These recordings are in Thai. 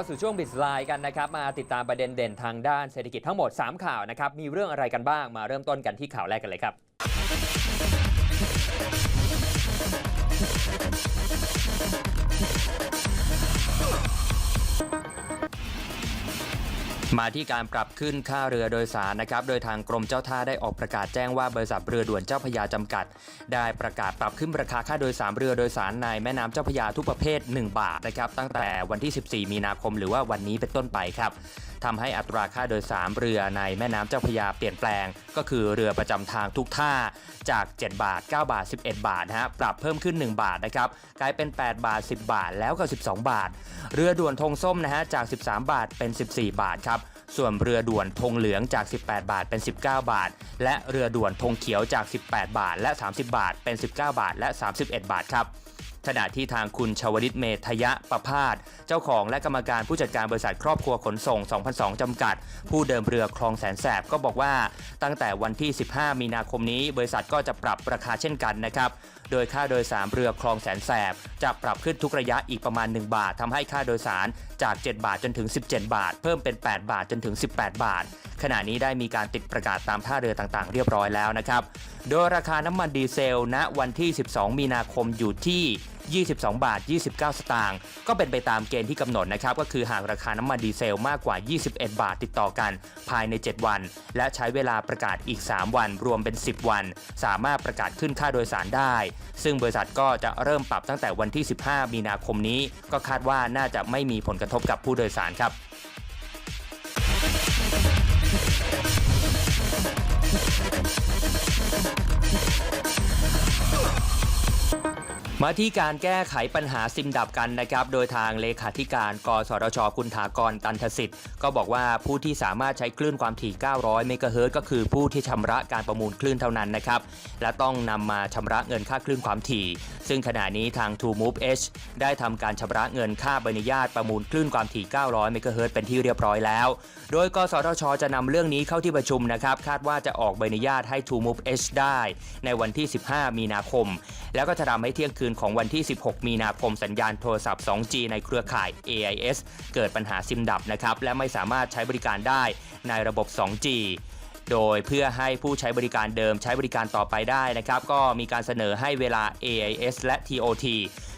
เราสู่ช่วงบิสไลน์กันนะครับ มาติดตามประเด็นเด่นทางด้านเศรษฐกิจทั้งหมด 3 ข่าวนะครับ มีเรื่องอะไรกันบ้างมาเริ่มต้นกันที่ข่าวแรกกันเลยครับ มาที่การปรับขึ้นค่าเรือโดยสารนะครับ โดยทางกรมเจ้าท่าได้ออกประกาศแจ้งว่าบริษัทเรือด่วนเจ้าพยาจำกัด ได้ประกาศปรับขึ้นราคาค่าโดยสารเรือโดยสารในแม่น้ำเจ้าพยาทุกประเภท 1 บาทนะครับตั้งแต่วันที่ 14 มีนาคมหรือว่าวันนี้เป็นต้นไปครับ ทำให้อัตราค่าโดยสารเรือในแม่น้ำเจ้าพระยาเปลี่ยนแปลง ก็คือเรือประจำทางทุกท่าจาก 7 บาท 9 บาท 11 บาทนะฮะปรับเพิ่มขึ้น 1 บาทนะครับกลายเป็น 8 บาท 10 บาทแล้วก็ 12 บาท เรือด่วนธงส้มนะฮะจาก 13 บาทเป็น 14 บาทครับส่วนเรือด่วนธงเหลืองจาก 18 บาทเป็น 19 บาท และเรือด่วนธงเขียวจาก 18 บาทและ 30 บาทเป็น 19 บาทและ 31 บาทครับ ขณะที่ทางคุณชวลิตเมธยะประพาสเจ้าของและกรรมการผู้จัดการบริษัทครอบครัวขนส่ง 2002 จำกัด ผู้เดิมเรือคลองแสนแสบก็บอกว่า ตั้งแต่วันที่ 15 มีนาคมนี้ บริษัทก็จะปรับราคาเช่นกันนะครับ โดยค่าโดยสารเรือคลองแสนแสบ จะปรับขึ้นทุกระยะอีกประมาณ 1 บาททำให้ค่าโดยสารจาก 7 บาทจนถึง 17 บาท เพิ่มเป็น 8 บาทจนถึง 18 บาท ขณะนี้ได้มีการติดประกาศตามท่าเรือต่างๆ เรียบร้อยแล้วนะครับ โดยราคาน้ำมันดีเซลณวันที่ 12 มีนาคมอยู่ที่ 22 บาท 29 สตางค์ก็เป็นไปตามเกณฑ์ที่กำหนดนะครับก็คือหากราคาน้ำมันดีเซลมากกว่า 21 บาทติดต่อกันภายใน 7 วัน และใช้เวลาประกาศอีก 3 วัน รวมเป็น 10 วัน สามารถประกาศขึ้นค่าโดยสารได้ ซึ่งบริษัทก็จะเริ่มปรับตั้งแต่วันที่ 15 มีนาคมนี้ ก็คาดว่าน่าจะไม่มีผลกระทบกับผู้โดยสารครับ มาที่การแก้ไขปัญหาซิมดับกันนะครับ โดยทางเลขาธิการ กสทช คุณถากรตันทสิทธิ์ ก็บอกว่าผู้ที่สามารถใช้คลื่นความถี่ 900 เมกะเฮิรตซ์ก็คือผู้ที่ชำระการประมูลคลื่นเท่านั้นนะครับ และต้องนำมาชำระเงินค่าคลื่นความถี่ ซึ่งขณะนี้ทาง True Move H ได้ทำการชำระเงินค่าใบอนุญาตประมูลคลื่นความถี่ 900 เมกะเฮิรตซ์เป็นที่เรียบร้อยแล้ว โดย กสทช จะนำเรื่องนี้เข้าที่ประชุมนะครับ คาดว่าจะออกใบอนุญาตให้ True Move H ได้ ในวันที่ 15 มีนาคม แล้วก็จะทำให้เที่ยงคืนนของวันที่ 16 มีนาคมสัญญาณโทรศัพท์ 2G ในเครือข่าย AIS เกิดปัญหาซิมดับนะครับ และไม่สามารถใช้บริการได้ในระบบ 2G โดยเพื่อให้ผู้ใช้บริการเดิมใช้บริการต่อไปได้นะครับ ก็มีการเสนอให้เวลา AIS และ TOT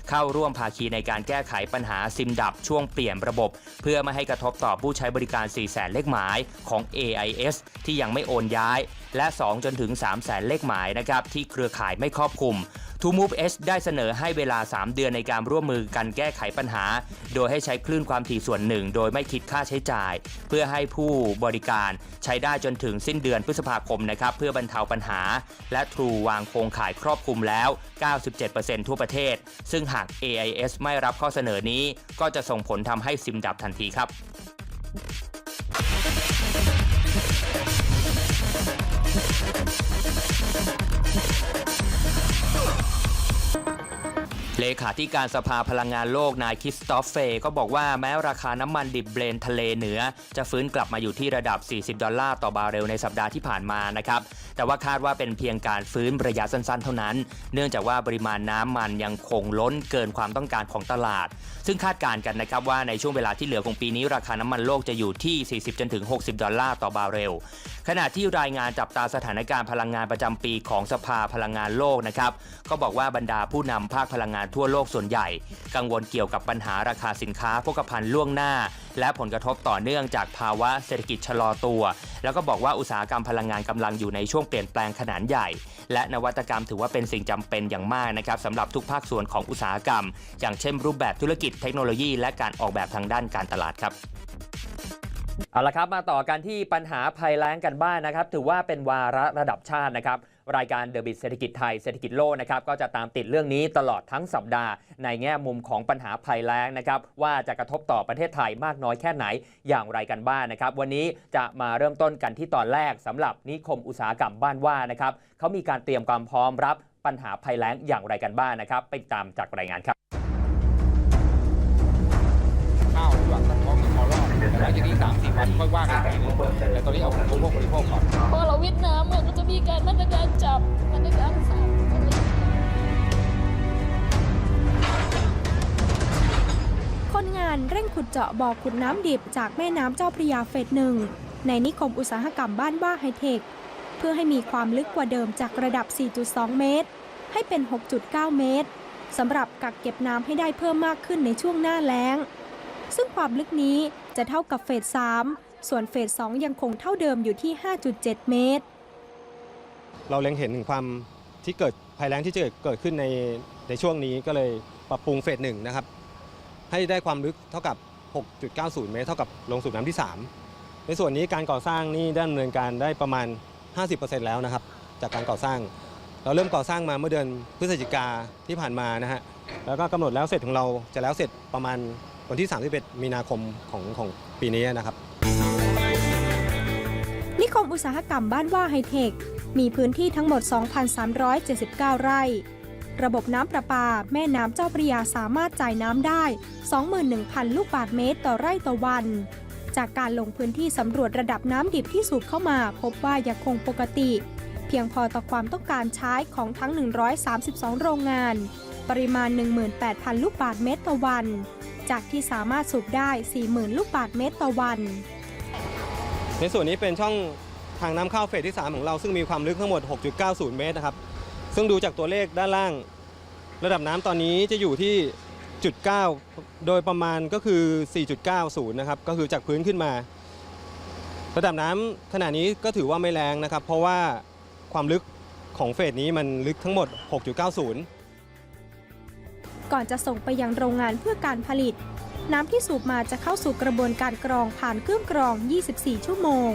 เข้าร่วมภาคีในการแก้ไขปัญหาซิมดับช่วงเปลี่ยนระบบ เพื่อไม่ให้กระทบต่อผู้ใช้บริการ 4 0 0แสนเลขหมายของ AIS ที่ยังไม่โอนย้าย และ 2 จนถึง 3 0 0แสนเลขหมายนะครับที่เครือข่ายไม่ครอบคลุม To Move H ได้เสนอให้เวลา 3 เดือนในการร่วมมือกันแก้ไขปัญหา โดยให้ใช้คลื่นความถี่ส่วนหนึ่ง โดยไม่คิดค่าใช้จ่าย เพื่อให้ผู้บริการใช้ได้จนถึงสิ้นเดือนพฤษภาคมนะครับเพื่อบรรเทาปัญหา และ True วางโครงข่ายครอบคลุมแล้ว 97%ทั่วประเทศ ซึ่งหาก AIS ไม่รับข้อเสนอนี้ ก็จะส่งผลทำให้ซิมดับทันทีครับ เลขาธิการสภาพลังงานโลกนายคิสตอฟเฟย์ก็บอกว่าแม้ราคาน้ำมันดิบเบรนท์ทะเลเหนือ จะฟื้นกลับมาอยู่ที่ระดับ 40 ดอลลาร์ต่อบาร์เรลในสัปดาห์ที่ผ่านมานะครับ แต่ว่าคาดว่าเป็นเพียงการฟื้นระยะสั้นๆ เท่านั้น เนื่องจากว่าปริมาณน้ำมันยังคงล้นเกินความต้องการของตลาด ซึ่งคาดการณ์กันนะครับว่าในช่วงเวลาที่เหลือของปีนี้ราคาน้ำมันโลกจะอยู่ที่ 40จนถึง 60 ดอลลาร์ต่อบาร์เรล ขณะที่รายงานจับตาสถานการณ์พลังงานประจำปีของสภาพลังงานโลกนะครับก็บอกว่าบรรดาผู้นำภาคพลังงานทั่วโลกส่วนใหญ่ กังวลเกี่ยวกับปัญหาราคาสินค้าโภคภัณฑ์ล่วงหน้า และผลกระทบต่อเนื่องจากภาวะเศรษฐกิจชะลอตัว แล้วก็บอกว่าอุตสาหกรรมพลังงานกำลังอยู่ในช่วงเปลี่ยนแปลงขนาดใหญ่ และนวัตกรรมถือว่าเป็นสิ่งจำเป็นอย่างมากนะครับสำหรับทุกภาคส่วนของอุตสาหกรรม อย่างเช่น รูปแบบธุรกิจเทคโนโลยี และการออกแบบทางด้านการตลาดครับเอาละครับมาต่อกันที่ปัญหาภัยแล้งกันบ้างนนะครับ ถือว่าเป็นวาระระดับชาตินะครับ รายการเดอะบิทเศรษฐกิจไทยเศรษฐกิจโลกนะครับก็จะตามติดเรื่องนี้ตลอดทั้งสัปดาห์ ในแง่มุมของปัญหาภัยแล้งนะครับว่าจะกระทบต่อประเทศไทยมากน้อยแค่ไหนอย่างไรกันบ้างนะครับ วันนี้จะมาเริ่มต้นกันที่ตอนแรกสำหรับนิคมอุตสาหกรรมบ้านว่านะครับเขามีการเตรียมความพร้อมรับปัญหาภัยแล้งอย่างไรกันบ้างนะครับ ไปตามจากรายงานครับันค่อยว่ากันแต่ตอนนี้เอาของพวกบริโภคก่อนพอเราเวียดนามมันก็จะมีการมาตรการจับมาตรการสั่งอะไรอย่างเงี้ยคนคนงานเร่งขุดเจาะบ่อขุดน้ำดิบจากแม่น้ำเจ้าพระยาเฟสหนึ่งในนิคมอุตสาหกรรมบ้านว่าไฮเทค เพื่อให้มีความลึกกว่าเดิมจากระดับ 4.2 เมตร ให้เป็น 6.9 เมตรสำหรับกักเก็บน้ำให้ได้เพิ่มมากขึ้นในช่วงหน้าแล้ง ซึ่งความลึกนี้จะเท่ากับเฟส 3 ส่วนเฟส 2 ยังคงเท่าเดิมอยู่ที่ 5.7 เมตร เราเล็งเห็นถึงความที่เกิดภัยแล้งที่จะเกิดขึ้นในในช่วงนี้ก็เลยปรับปรุงเฟสหนึ่งนะครับ ให้ได้ความลึกเท่ากับ 6.90 เมตร เท่ากับโรงสูบน้ำที่ 3 ในส่วนนี้การก่อสร้างนี่ได้ดำเนินการได้ประมาณ 50%แล้วนะครับ จากการก่อสร้าง เราเริ่มก่อสร้างมาเมื่อเดือนพฤศจิกาที่ผ่านมานะฮะแล้วก็กำหนดแล้วเสร็จของเราจะแล้วเสร็จประมาณ วันที่ 31 มีนาคมของของปีนี้นะครับ นิคมอุตสาหกรรมบ้านว่าไฮเทค มีพื้นที่ทั้งหมด 2,379 ไร่ ระบบน้ำประปา แม่น้ำเจ้าพระยาสามารถจ่ายน้ำได้ 21,000 ลูกบาศก์เมตรต่อไร่ต่อวัน จากการลงพื้นที่สำรวจระดับน้ำดิบที่สูบเข้ามา พบว่ายังคงปกติ เพียงพอต่อความต้องการใช้ของทั้ง 132 โรงงาน ปริมาณ 18,000 ลูกบาศก์เมตรต่อวัน จากที่สามารถสูบได้ 40,000 ลูกบาศก์เมตรต่อวัน ในส่วนนี้เป็นช่องทางน้ำเข้าเฟสที่ 3 ของเราซึ่งมีความลึกทั้งหมด 6.90 เมตรนะครับ ซึ่งดูจากตัวเลขด้านล่าง ระดับน้ำตอนนี้จะอยู่ที่จุด9โดยประมาณก็คือ 4.90 นะครับ ก็คือจากพื้นขึ้นมา ระดับน้ำขณะนี้ก็ถือว่าไม่แรงนะครับ เพราะว่าความลึกของเฟสนี้มันลึกทั้งหมด 6.90 ก่อนจะส่งไปยังโรงงานเพื่อการผลิต น้ำที่สูบมาจะเข้าสู่กระบวนการกรองผ่านเครื่องกรอง 24 ชั่วโมง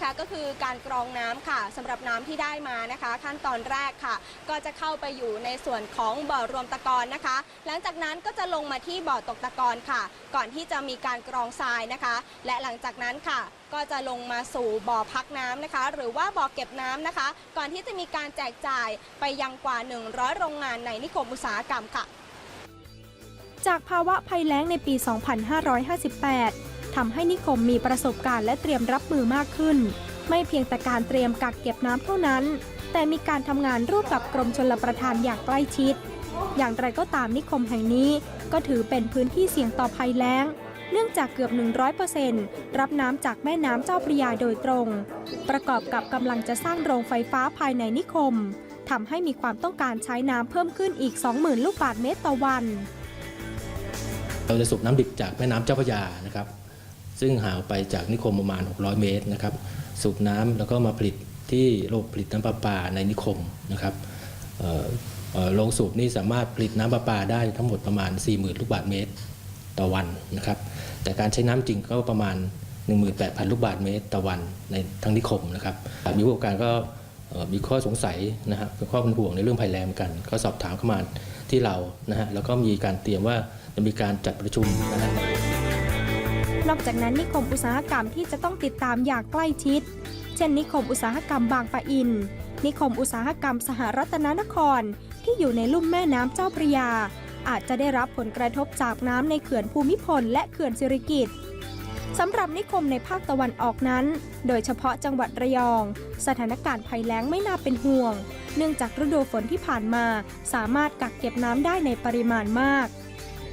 นะคะก็คือการกรองน้ำค่ะสำหรับน้ำที่ได้มานะคะ ขั้นตอนแรกค่ะ ก็จะเข้าไปอยู่ในส่วนของบ่อรวมตะกอนนะคะ หลังจากนั้นก็จะลงมาที่บ่อตกตะกอนค่ะ ก่อนที่จะมีการกรองทรายนะคะ และหลังจากนั้นค่ะก็จะลงมาสู่บ่อพักน้ำนะคะ หรือว่าบ่อเก็บน้ำนะคะ ก่อนที่จะมีการแจกจ่ายไปยังกว่า 100 โรงงานในนิคมอุตสาหกรรมค่ะ จากภาวะภัยแล้งในปี 2558 ทำให้นิคมมีประสบการณ์และเตรียมรับมือมากขึ้น ไม่เพียงแต่การเตรียมกักเก็บน้ำเท่านั้น แต่มีการทำงานร่วมกับกรมชลประทานอย่างใกล้ชิด อย่างไรก็ตามนิคมแห่งนี้ ก็ถือเป็นพื้นที่เสี่ยงต่อภัยแล้ง เนื่องจากเกือบ 100%รับน้ำจากแม่น้ำเจ้าพระยาโดยตรง ประกอบกับกำลังจะสร้างโรงไฟฟ้าภายในนิคมทำให้มีความต้องการใช้น้ำเพิ่มขึ้นอีก 20,000 ลูกบาศก์เมตรต่อวันเราจะสูบน้ำดิบจากแม่น้ำเจ้าพระยานะครับ ซึ่งห่างไปจากนิคมประมาณ 600 เมตรนะครับ สูบน้ำแล้วก็มาผลิตที่โรงผลิตน้ำประปาในนิคมนะครับโรงสูบนี่สามารถผลิตน้ำประปาได้ทั้งหมดประมาณ 40,000 ลูกบาศก์เมตรต่อวันนะครับ แต่การใช้น้ำจริงก็ประมาณ 18,000 ลูกบาศก์เมตรต่อวันในทั้งนิคมนะครับมีผู้ประกอบการก็มีข้อสงสัยนะฮะเป็นข้อเป็นห่วงในเรื่องภัยแล้งกัน ก็สอบถามเข้ามาที่เรานะฮะแล้วก็มีการเตรียมว่าจะมีการจัดประชุมนะฮะ นอกจากนั้นนิคมอุตสาหกรรมที่จะต้องติดตามอย่างใกล้ชิด เช่น นิคมอุตสาหกรรมบางปะอิน นิคมอุตสาหกรรมสหรัฐนนคร ที่อยู่ในลุ่มแม่น้ำเจ้าพระยา อาจจะได้รับผลกระทบจากน้ำในเขื่อนภูมิพลและเขื่อนสิริกิติ์สำหรับนิคมในภาคตะวันออกนั้น โดยเฉพาะจังหวัดระยอง สถานการณ์ภัยแล้งไม่น่าเป็นห่วง เนื่องจากฤดูฝนที่ผ่านมา สามารถกักเก็บน้ำได้ในปริมาณมาก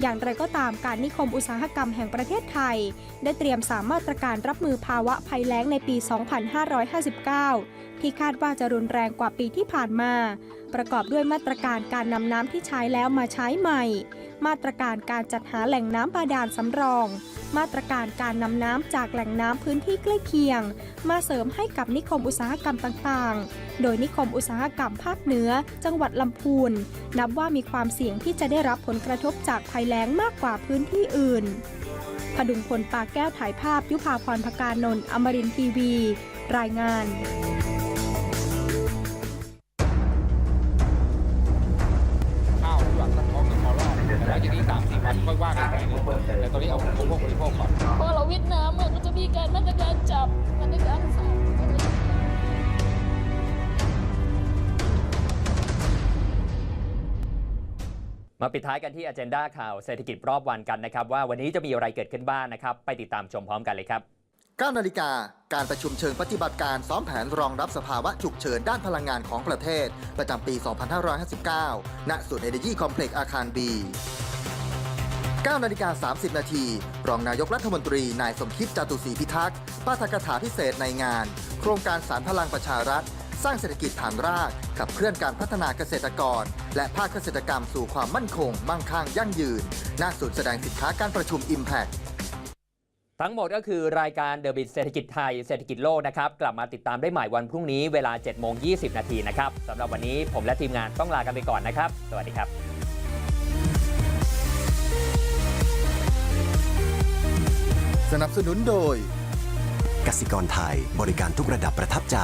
อย่างไรก็ตามการนิคมอุตสาหกรรมแห่งประเทศไทย ได้เตรียมสามมาตรการรับมือภาวะภัยแล้งในปี 2559 ที่คาดว่าจะรุนแรงกว่าปีที่ผ่านมาประกอบด้วยมาตรการการนำน้ำที่ใช้แล้วมาใช้ใหม่ มาตรการการจัดหาแหล่งน้ำบาดาลสำรอง มาตรการการนำน้ำจากแหล่งน้ำพื้นที่ใกล้เคียง มาเสริมให้กับนิคมอุตสาหกรรมต่างๆ โดยนิคมอุตสาหกรรมภาคเหนือ จังหวัดลำพูน นับว่ามีความเสี่ยงที่จะได้รับผลกระทบจากภัยแล้งมากกว่าพื้นที่อื่นพดุงพลปาแก้วถ่ายภาพยุพาพรพการนนท์อมรินทีวี รายงาน จับมาตรการสั่งอะไรอย่างเงี้ยมาปิดท้ายกันที่ Agenda ข่าวเศรษฐกิจรอบวันกันนะครับ ว่าวันนี้จะมีอะไรเกิดขึ้นบ้างนะครับ ไปติดตามชมพร้อมกันเลยครับ9นาฬิกา การประชุมเชิงปฏิบัติการซ้อมแผนรองรับสภาวะฉุกเฉินด้านพลังงานของประเทศ ประจำปี 2559 ณ ศูนย์เอเนจีคอมเพล็กซ์อาคารบี 9นาฬิกา30 นาที รองนายกรัฐมนตรี นายสมคิดจตุศรีพิทักษ์ปาฐกถาพิเศษในงาน โครงการสารพลังประชารัฐ สร้างเศรษฐกิจฐานรากขับเคลื่อนการพัฒนาเกษตรกร และภาคเกษตรกรรมสู่ความมั่นคง มั่งคั่งยั่งยืนณศูนย์แสดงสินค้าการประชุม Impact ทั้งหมดก็คือรายการเดอะบิ t เศรษฐกิจไทยเศรษฐกิจโลกนะครับ กลับมาติดตามได้ใหม่วันพรุ่งนี้เวลา7โมง20 นาทีนะครับสำหรับวันนี้ผมและทีมงานต้องลากันไปก่อนนะครับ สวัสดีครับ สนับสนุนโดย กสิกรไทยบริการทุกระดับประทับใจ